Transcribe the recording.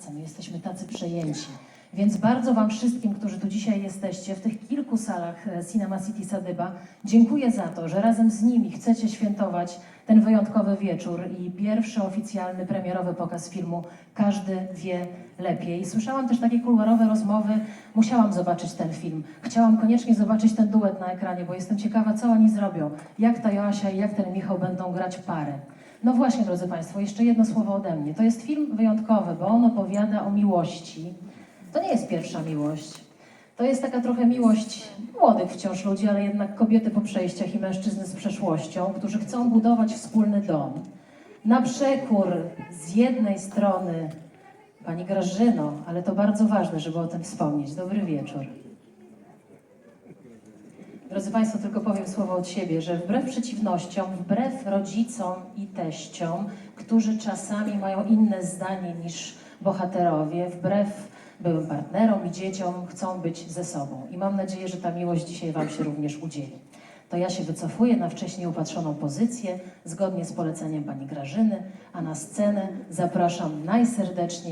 praca, my jesteśmy tacy przejęci. Więc bardzo Wam wszystkim, którzy tu dzisiaj jesteście, w tych kilku salach e, Cinema City Sadyba, dziękuję za to, że razem z nimi chcecie świętować ten wyjątkowy wieczór i pierwszy oficjalny premierowy pokaz filmu Każdy wie lepiej. Słyszałam też takie kuluarowe rozmowy, musiałam zobaczyć ten film. Chciałam koniecznie zobaczyć ten duet na ekranie, bo jestem ciekawa, co oni zrobią. Jak ta Joasia i jak ten Michał będą grać parę. No właśnie, drodzy Państwo, jeszcze jedno słowo ode mnie. To jest film wyjątkowy, bo on opowiada o miłości. To nie jest pierwsza miłość. To jest taka trochę miłość młodych wciąż ludzi, ale jednak kobiety po przejściach i mężczyzny z przeszłością, którzy chcą budować wspólny dom. Na przekór z jednej strony Pani Grażyno, ale to bardzo ważne, żeby o tym wspomnieć. Dobry wieczór. Drodzy Państwo, tylko powiem słowo od siebie, że wbrew przeciwnościom, wbrew rodzicom i teściom, którzy czasami mają inne zdanie niż bohaterowie, wbrew byłym partnerom i dzieciom, chcą być ze sobą. I mam nadzieję, że ta miłość dzisiaj Wam się również udzieli. To ja się wycofuję na wcześniej upatrzoną pozycję, zgodnie z poleceniem Pani Grażyny, a na scenę zapraszam najserdeczniej